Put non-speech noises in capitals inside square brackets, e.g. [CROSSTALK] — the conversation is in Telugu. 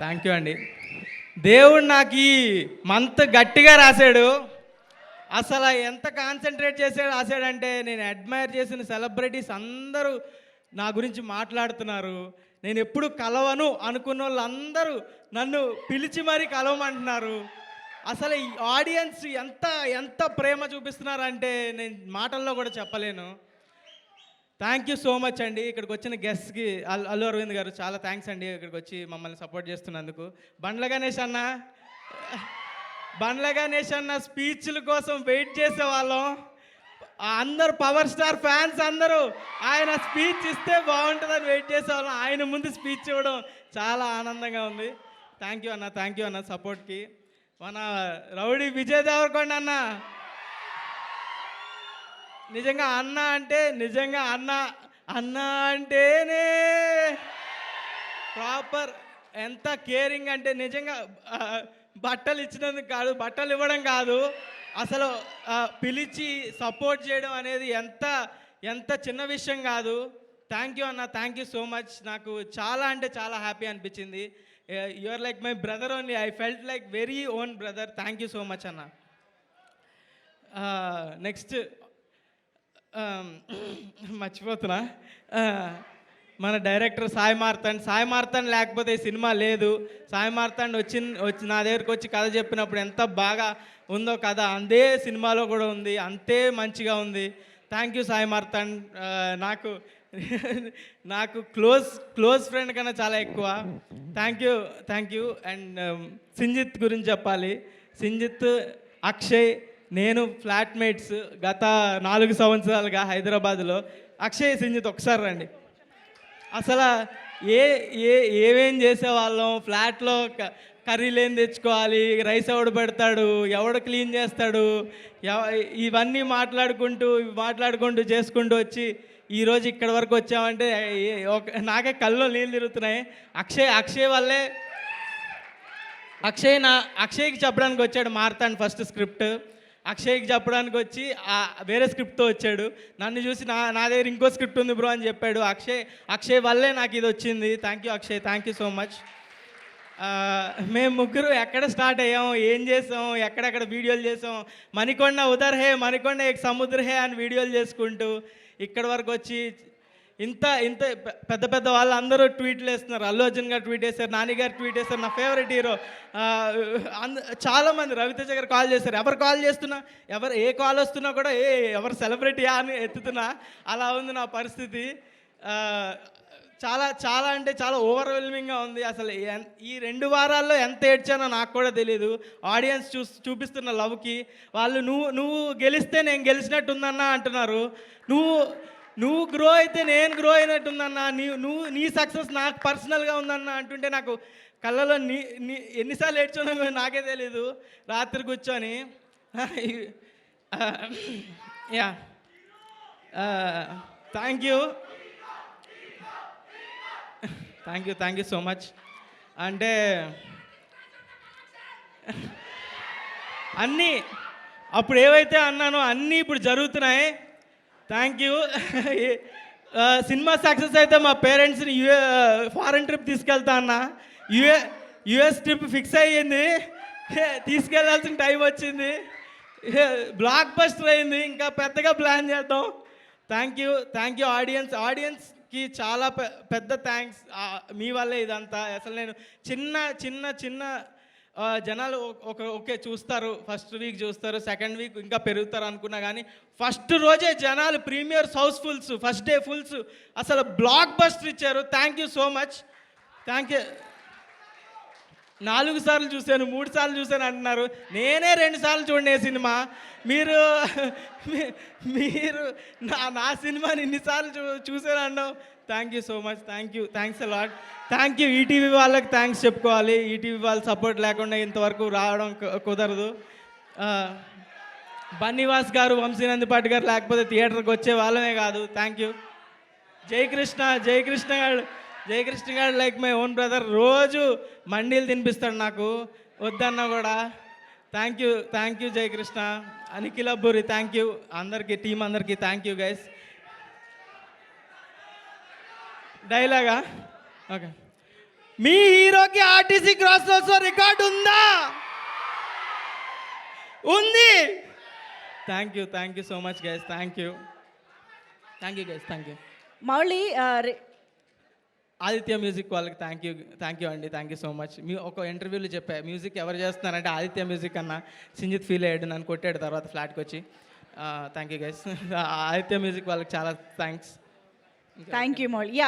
థ్యాంక్ యూ అండి. దేవుడు నాకు ఈ మంత్ గట్టిగా రాశాడు. అసలు ఎంత కాన్సన్ట్రేట్ చేసాడు రాశాడంటే నేను అడ్మైర్ చేసిన సెలబ్రిటీస్ అందరూ నా గురించి మాట్లాడుతున్నారు. నేను ఎప్పుడు కలవను అనుకున్న వాళ్ళందరూ నన్ను పిలిచి మరీ కలవమంటున్నారు. అసలు ఈ ఆడియన్స్ ఎంత ఎంత ప్రేమ చూపిస్తున్నారంటే నేను మాటల్లో కూడా చెప్పలేను. థ్యాంక్ యూ సో మచ్ అండి. ఇక్కడికి వచ్చిన గెస్ట్కి అల్ అల్లు అరవింద్ గారు చాలా థ్యాంక్స్ అండి. ఇక్కడికి వచ్చి మమ్మల్ని సపోర్ట్ చేస్తున్నందుకు. బండ్ల గణేష్ అన్న బండ్ల గణేష్ అన్న స్పీచ్ల కోసం వెయిట్ చేసేవాళ్ళం అందరు పవర్ స్టార్ ఫ్యాన్స్ అందరూ ఆయన స్పీచ్ ఇస్తే బాగుంటుందని వెయిట్ చేసేవాళ్ళం ఆయన ముందు స్పీచ్ ఇవ్వడం చాలా ఆనందంగా ఉంది. థ్యాంక్ యూ అన్న థ్యాంక్ యూ అన్న సపోర్ట్కి మన రౌడీ విజయ్ దేవరకొండ అన్న నిజంగా అన్న అంటే నిజంగా అన్న. అన్న అంటేనే ప్రాపర్ ఎంత కేరింగ్ అంటే నిజంగా బట్టలు ఇచ్చినందుకు కాదు బట్టలు ఇవ్వడం కాదు. అసలు పిలిచి సపోర్ట్ చేయడం అనేది ఎంత ఎంత చిన్న విషయం కాదు. థ్యాంక్ యూ అన్న థ్యాంక్ యూ సో మచ్ నాకు చాలా అంటే చాలా హ్యాపీ అనిపించింది. Your like my brother only I felt like very own brother thank you so much అన్న. Next Um, [CLEARS THROAT] మర్చిపోతున్నా. Uh, మన డైరెక్టర్ సాయి మార్తాండ్ సాయి మార్తాండ్ లేకపోతే ఈ సినిమా లేదు. సాయి మార్తాండ్ వచ్చి వచ్చి నా దగ్గరికి వచ్చి కథ చెప్పినప్పుడు ఎంత బాగా ఉందో కథ అందే సినిమాలో కూడా ఉంది అంతే మంచిగా ఉంది. Thank you Sai Marthand. Uh, నాకు [LAUGHS] నాకు క్లోజ్ క్లోజ్ ఫ్రెండ్ కన్నా చాలా ఎక్కువ. Thank you thank you and Sinjith గురించి చెప్పాలి. సింజిత్ అక్షయ్ నేను ఫ్లాట్మేట్స్ గత నాలుగు సంవత్సరాలుగా హైదరాబాద్లో అక్షయ్ సింజిత్ ఒకసారి రండి. అసలు ఏ ఏ ఏమేం చేసేవాళ్ళం? ఫ్లాట్లో క- కర్రీలు ఏం తెచ్చుకోవాలి రైస్ ఎవడు పెడతాడు ఎవడు క్లీన్ చేస్తాడు ఎవ- ఇవన్నీ మాట్లాడుకుంటూ మాట్లాడుకుంటూ చేసుకుంటూ వచ్చి ఈరోజు ఇక్కడ వరకు వచ్చామంటే ఒక నాకే కళ్ళు నీళ్ళు తిరుగుతున్నాయి. అక్షయ్ అక్షయ్ వల్లే అక్షయ్ నా అక్షయ్కి చెప్పడానికి వచ్చాడు మారుతాను ఫస్ట్ స్క్రిప్ట్. అక్షయ్కి చెప్పడానికి వచ్చి వేరే స్క్రిప్ట్తో వచ్చాడు. నన్ను చూసి నా నా దగ్గర ఇంకో స్క్రిప్ట్ ఉంది బ్రో అని చెప్పాడు. అక్షయ్ అక్షయ్ వల్లే నాకు ఇది వచ్చింది. Thank you Akshay. Thank you so much మేము ముగ్గురు ఎక్కడ స్టార్ట్ అయ్యాము? ఏం చేసాం ఎక్కడెక్కడ వీడియోలు చేసాం మణికొండ ఉదర్ హే మణికొండ ఏక్ సముద్ర హే అని వీడియోలు చేసుకుంటూ ఇక్కడ వరకు వచ్చి ఇంత ఇంత పెద్ద పెద్ద వాళ్ళు అందరూ ట్వీట్లు వేస్తున్నారు. అల్లు అర్జున్ గారు ట్వీట్ వేశారు నాని గారు ట్వీట్ వేశారు నా ఫేవరెట్ హీరో అంద చాలామంది రవితేజ గారు కాల్ చేశారు. ఎవరు కాల్ చేస్తున్నా ఎవరు ఏ కాల్ వస్తున్నా కూడా ఏ ఎవరు సెలబ్రిటీయా అని ఎత్తుతున్నా. అలా ఉంది నా పరిస్థితి. చాలా చాలా అంటే చాలా ఓవర్వెల్మింగ్గా ఉంది. అసలు ఈ రెండు వారాల్లో ఎంత ఏడ్చానో నాకు కూడా తెలియదు ఆడియన్స్ చూ చూపిస్తున్న లవ్కి వాళ్ళు నువ్వు నువ్వు గెలిస్తే నేను గెలిచినట్టుందన్నా అంటున్నారు. నువ్వు నువ్వు గ్రో అయితే నేను గ్రో అయినట్టుందన్నా నీ నువ్వు నీ సక్సెస్ నాకు పర్సనల్గా ఉందన్నా అంటుంటే నాకు కళ్ళలో నీ నీ ఎన్నిసార్లు ఏడ్చున్నా నాకే తెలీదు. రాత్రి కూర్చొని [LAUGHS] yeah. Thank you thank you thank you so much అంటే అన్నీ అప్పుడు ఏవైతే అన్నానో అన్నీ ఇప్పుడు జరుగుతున్నాయి. థ్యాంక్ యూ సినిమా సక్సెస్ అయితే మా పేరెంట్స్ని యూఏ ఫారెన్ ట్రిప్ తీసుకెళ్తా అన్న. యుఏ యుఎస్ ట్రిప్ ఫిక్స్ అయ్యింది. [LAUGHS] తీసుకెళ్ళాల్సిన టైం వచ్చింది. [LAUGHS] బ్లాక్ బస్టర్ అయింది. ఇంకా పెద్దగా ప్లాన్ చేద్దాం. Thank you thank you audience ఆడియన్స్కి చాలా పెద్ద థ్యాంక్స్ మీ వల్లే ఇదంతా. అసలు నేను చిన్న చిన్న చిన్న జనాలు ఒక- ఓకే చూస్తారు ఫస్ట్ వీక్ చూస్తారు సెకండ్ వీక్ ఇంకా పెరుగుతారు అనుకున్నా కానీ ఫస్ట్ రోజే జనాలు premieres housefulls first day fulls అసలు బ్లాక్ బస్టర్ ఇచ్చారు. Thank you so much thank you నాలుగు సార్లు చూశాను మూడు సార్లు చూశాను అంటున్నారు. నేనే రెండు సార్లు చూడండి సినిమా. మీరు మీరు నా నా సినిమాని ఇన్నిసార్లు చూ చూశాను అన్నావు. Thank you so much thank you thanks lot thank you ETV వాళ్ళకి థ్యాంక్స్ చెప్పుకోవాలి. ఈటీవీ వాళ్ళ సపోర్ట్ లేకుండా ఇంతవరకు రావడం కుదరదు. బన్నివాస్ బన్నీవాస్ గారు వంశీనందిపాటి గారు లేకపోతే థియేటర్కి వచ్చే వాళ్ళమే కాదు. థ్యాంక్ యూ జయకృష్ణ జయకృష్ణ గారు. జయకృష్ణ గారు లైక్ మై ఓన్ బ్రదర్ రోజు మండీలు తినిపిస్తాడు నాకు. వద్దన్నా కూడా. Thank you thank you Jayakrishna. Anikhila Abburi thank you అందరికీ టీం అందరికీ థ్యాంక్ యూ గైస్ డైలాగా ఓకే మీ హీరోకి ఆర్టీసీ క్రాస్ రోడ్స్లో రికార్డు ఉందా? ఉంది. Thank you thank you so much guys thank you thank you guys thank you Mouli Aditya music వాళ్ళకి థ్యాంక్ యూ థ్యాంక్ యూ అండి థ్యాంక్ యూ సో మచ్ మీ ఒక ఇంటర్వ్యూలో చెప్పా మ్యూజిక్ ఎవరు చేస్తున్నారంటే ఆదిత్య మ్యూజిక్ అన్న. సింజిత్ ఫీల్ అయ్యాడు నన్ను కొట్టాడు తర్వాత ఫ్లాట్కి వచ్చి thank you guys Aditya music వాళ్ళకి చాలా thanks thank you Mouli. Yeah